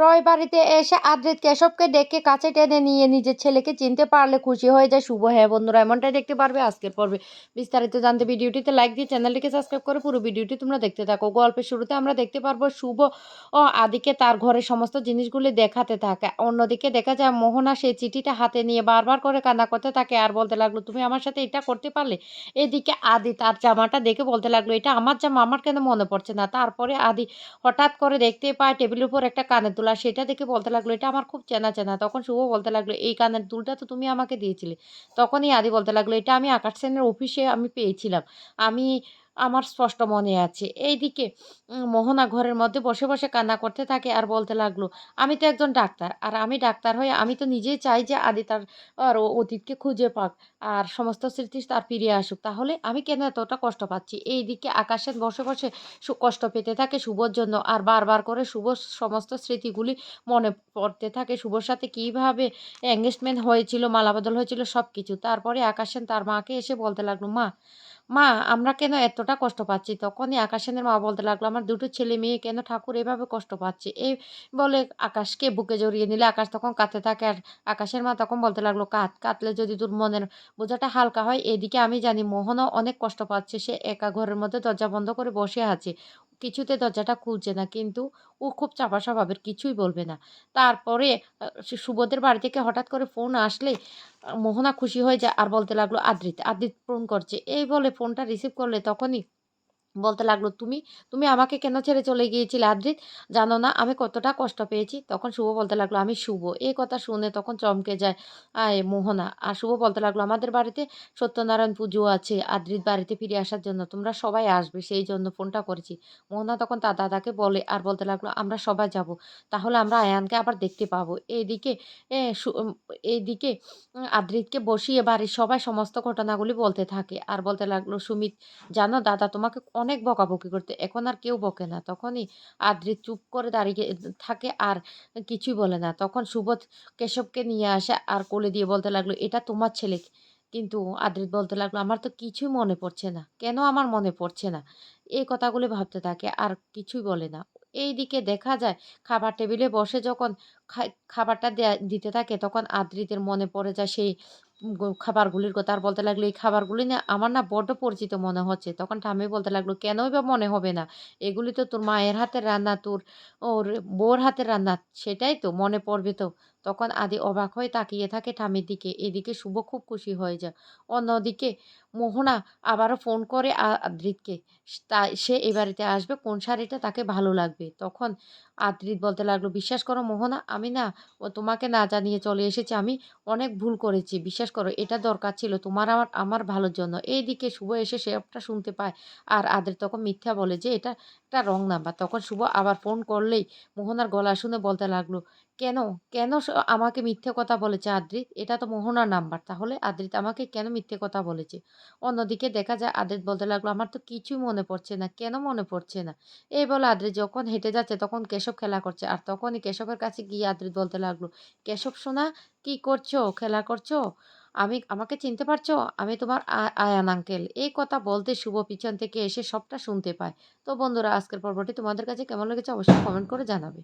রয় বাড়িতে এসে আদ্রিত কেশবকে ডেকে কাছে টেনে নিয়ে নিজের ছেলেকে চিনতে পারলে খুশি হয়ে যায়। শুভ। হ্যাঁ বন্ধুরা, এমনটাই দেখতে পারবে আজকের পর্বে। বিস্তারিত জানতে ভিডিওটিতে লাইক দিয়ে চ্যানেলটিকে সাবস্ক্রাইব করে পুরো ভিডিওটি তোমরা দেখতে থাকো। গল্পের শুরুতে আমরা দেখতে পারব শুভ ও আদিকে তার ঘরে সমস্ত জিনিসগুলি দেখাতে থাকে। অন্যদিকে দেখা যায় মোহনা সেই চিঠিটা হাতে নিয়ে বারবার করে কান্না করতে থাকে আর বলতে লাগল, তুমি আমার সাথে এটা করতে পারলে? এদিকে আদি তার জামাটা দেখে বলতে লাগল, এটা আমার জামা, আমার কেন মনে পড়ছে না? তারপরে আদি হঠাৎ করে দেখতে পায় টেবিলের উপর একটা কানে দুল আর সেটা দেখে বলতে লাগল, এটা আমার খুব চেনা চেনা। তখন শুভ বলতে লাগল, এই কানের দুলটা তো তুমি আমাকে দিয়েছিলে। তখনই আদি বলতে লাগল, এটা আমি আকাশ সেনের অফিসে আমি পেয়েছিলাম। আমি আমার স্পষ্ট মনে আছে। এইদিকে মোহনা ঘরের মধ্যে বসে বসে কান্না করতে থাকে আর বলতে লাগল, আমি তো একজন ডাক্তার, আর আমি ডাক্তার হয়ে আমি তো নিজেই চাই যে আদি তার, আর অতীতকে খুঁজে পাক, আর সমস্ত স্মৃতি তার ফিরিয়ে আসুক। তাহলে আমি কেন এতটা কষ্ট পাচ্ছি? এইদিকে আকাশের বসে বসে কষ্ট পেতে থাকে শুভর জন্য, আর বারবার করে শুভ সমস্ত স্মৃতিগুলি মনে পড়তে থাকে শুভর সাথে কীভাবে এঙ্গেজমেন্ট হয়েছিল মালাবদল হয়েছিল সব কিছু তারপরে আকাশেন তার মাকে এসে বলতে লাগল, মা মা, আমরা কেন এতটা কষ্ট পাচ্ছি? তখনই আকাশেনের মা বলতে লাগল, আমার দুটো ছেলে মেয়ে, কেন ঠাকুর এভাবে কষ্ট পাচ্ছে? এই বলে আকাশকে বুকে জড়িয়ে নিলে। আকাশ তখন কাঁদতে থাকে আর আকাশের মা তখন বলতে লাগল, কাঁদ, কাঁদলে যদি তোর মনের বোঝাটা হালকা হয়, এদিকে আমি জানি মোহনও অনেক কষ্ট পাচ্ছে। সে একা ঘরের মধ্যে দরজা বন্ধ করে বসে আছে। কিছুতে দরজাটা খুলছে না, কিন্তু ও খুব চাপা স্বভাবের, কিছুই বলবে না। তারপরে সুবোধের বাড়ি থেকে হঠাৎ করে ফোন আসলে মোহনা খুশি হয়ে যায় আর বলতে লাগল, আদ্রিত আদ্রিত ফোন করছে। এই বলে ফোনটা রিসিভ করলে তখনই বলতে লাগল, তুমি তুমি আমাকে কেন ছেড়ে চলে গিয়েছিলে আদ্রিত? জানো না, আমি কতটা কষ্ট পেয়েছি। তখন শুভ বলতে লাগল, আমি শুভ। এই কথা শুনে তখন চমকে যায়, আয় মোহনা। আর শুভ বলতে লাগল, আমাদের বাড়িতে সত্যনারায়ণ পুজো আছে, আদ্রিত বাড়িতে ফিরে আসার জন্য। তোমরা সবাই আসবে, সেই জন্য ফোনটা করেছি। মোহনা তখন তার দাদাকে বলে আর বলতে লাগল, আমরা সবাই যাব, তাহলে আমরা আয়ানকে আবার দেখতে পাবো। এইদিকে এইদিকে আদ্রিতকে বসিয়ে বাড়ির সবাই সমস্ত ঘটনাগুলি বলতে থাকে। আর বলতে লাগল, সুমিত, জানো দাদা, তোমাকে অনেক বকাবকি করতে। এখন আর কেউ বকে না। তখনই আদ্রিত চুপ করে দাঁড়িয়ে থাকে আর কিছুই বলে না। তখন সুবোধ কেশবকে নিয়ে আসে আর কোলে দিয়ে বলতে লাগল, এটা তোমার ছেলে। কিন্তু আদ্রিত বলতে লাগল, আমার তো কিছুই মনে পড়ছে না। কেন আমার মনে পড়ছে না? এই কথাগুলি ভাবতে থাকে আর কিছুই বলে না। এই দিকে দেখা যায়, খাবার টেবিলে বসে যখন খাবারটা দিতে থাকে, তখন আদ্রিতের মনে পড়ে যায় সেই খাবারগুলির কথা আর বলতে লাগল, এই খাবারগুলি না আমার না বড্ড পরিচিত মনে হচ্ছে। তখন ঠামি বলতে লাগল কেনই বা মনে হবে না? এগুলি তো তোর মায়ের হাতের রান্না, তোর ওর বউর হাতের রান্না, সেটাই তো মনে পড়বে তো। তখন আদি অবাক হয়ে তাকিয়ে থাকে ঠামির দিকে। এদিকে শুভ খুব খুশি হয়ে যায়। অন্যদিকে মোহনা আবারও ফোন করে আদ্রিতকে। তা, সে এ বাড়িতে আসবে, কোন শাড়িটা তাকে ভালো লাগবে? তখন আদ্রিত বলতে লাগল, বিশ্বাস করো মোহনা, আমি না, ও তোমাকে না জানিয়ে চলে এসেছি, আমি অনেক ভুল করেছি। বিশ্বাস করো, এটা দরকার ছিল তোমার আমার আমার ভালোর জন্য। এইদিকে শুভ এসে সবটা শুনতে পায়। আর আদের তখন মিথ্যা বলে যে, এটা একটা রং নাম্বার তখন শুভ আবার ফোন করলেই মোহনার গলা শুনে বলতে লাগল কেন? কেন আমাকে মিথ্যে কথা বলেছে আদ্রিত? এটা তো মোহনার নাম্বার। তাহলে আদ্রিত আমাকে কেন মিথ্যে কথা বলেছে? অন্যদিকে দেখা যায় আদ্রিত বলতে লাগল, আমার তো কিছুই মনে পড়ছে না। কেন মনে পড়ছে না? এই বলে আদ্রিত যখন হেঁটে যাচ্ছে, তখন কেশব খেলা করছে। আর তখনই কেশবের কাছে গিয়ে আদ্রিত বলতে লাগল, কেশব সোনা, কি করছ? খেলা করছ? আমি, আমাকে চিনতে পারছ? আমি তোমার আয়ান আঙ্কেল। এই কথা বলতে শুভ পিছন থেকে এসে সবটা শুনতে পায়। তো বন্ধুরা, আজকের পর্বটি তোমাদের কাছে কেমন লেগেছে অবশ্যই কমেন্ট করে জানাবে।